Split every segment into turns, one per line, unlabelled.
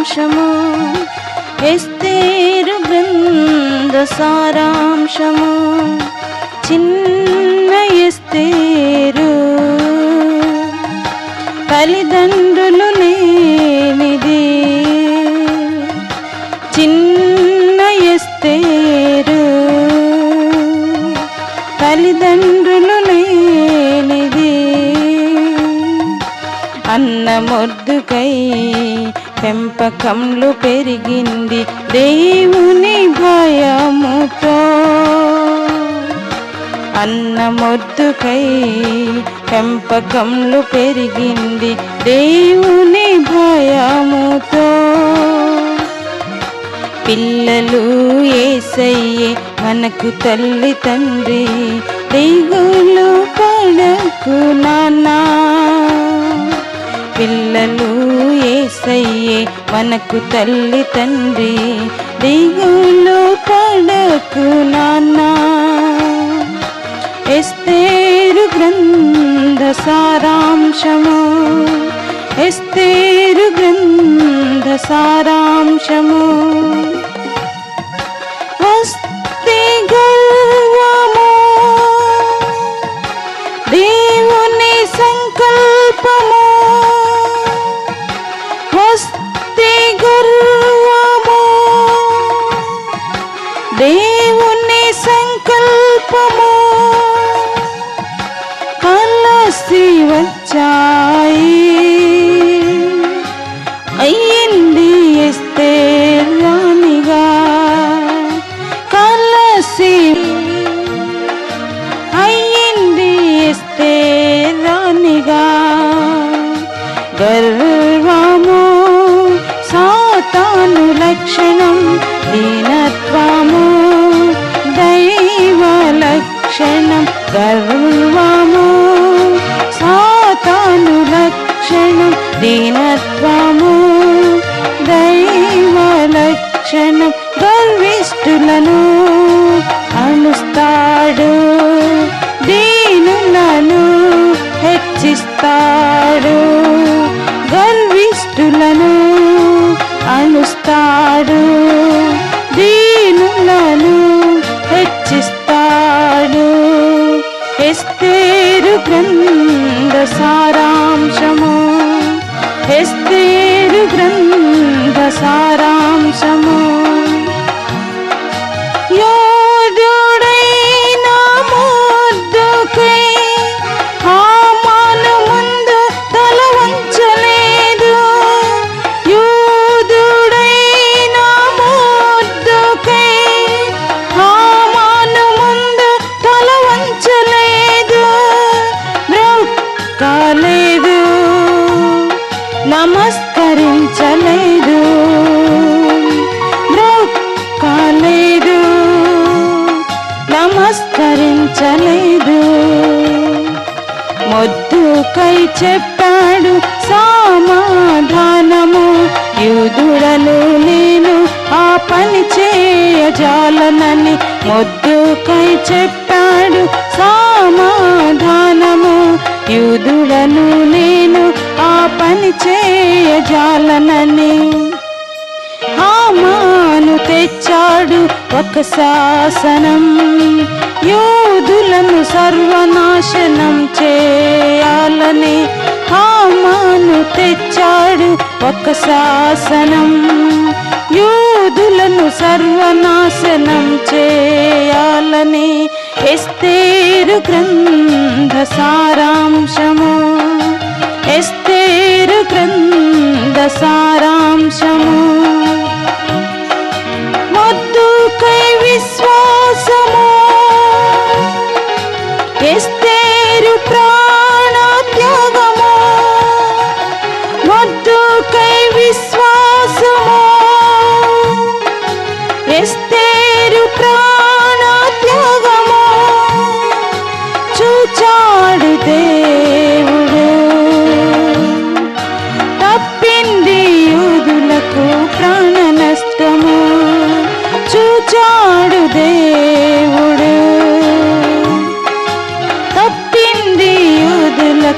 సారాంశము. ఎస్తేరు బృంద సారాంశము. చిన్న ఎస్తేరు. తల్లిదండ్రులు లేనిది. చిన్న ఎస్తేరు. తల్లిదండ్రులు లేనిది. అన్న పెంపకంలో పెరిగింది దేవుని భయముతో. అన్న మొద్దుకై పెంపకంలో పెరిగింది దేవుని భయముతో. పిల్లలు ఏసయ్యే మనకు తల్లి తండ్రి దిగులు పడకు నాన్నా. పిల్లలు ఏసయ్యే మనకు తల్లి తండ్రి దిగులు పడకు నాన్న. ఎస్తేరు గ్రంథ సారాంశము ఎస్తేరు గ్రంథ సారాంశము. వస్తే గర్వము దేవుని సంకల్పము దేవుని సంకల్పము. కలసి వచ్చాయి అయ్యింది ఎస్తే రాణిగా. కలసి అయ్యింది ఎస్తే రాణిగా. గర్వము సాతాను లక్షణం. ఈ గ్రంథ సారాంశము నమస్కరించలేదు. కాలేదు నమస్కరించలేదు. మొద్దుకై చెప్పాడు సమాధానము. యూదుడను నేను ఆ పని చేయజాలనని ముద్దుకై చెప్పాడు సమాధానం యూదుడను నేను ఆ పని చేయజాలనని. హామాను తెచ్చాడు ఒక శాసనం. యూదులను సర్వనాశనం చేయాలని హామాను తెచ్చాడు ఒక శాసనం.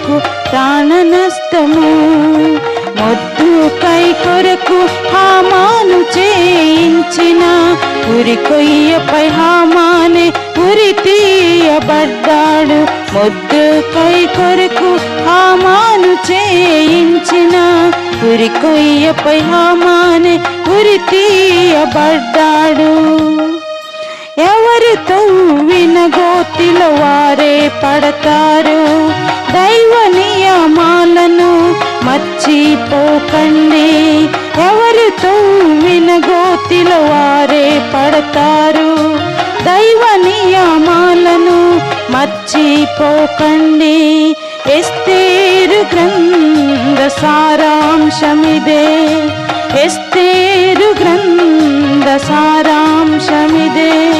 కొరకు ప్రాణ నష్టము. మొద్దు కై కొరకు హామాను చేయించిన ఉరి కొయ్యపై హామానే ఉరి తీయబడ్డాడు. మొద్దు కై కొరకు హామాను చేయించిన ఉరి కొయ్యపై హామానే ఉరి తీయబడ్డాడు. తవ్విన గోతిలో వారే పడతారు. దైవ నియమాలను మర్చిపోకండి. ఎవరు తవ్విన గోతిలో వారే పడతారు. దైవ నియమాలను మర్చిపోకండి. ఎస్తేరు గ్రంథ సారాంశమిదే. ఎస్తేరు గ్రంథ సారాంశమిదే.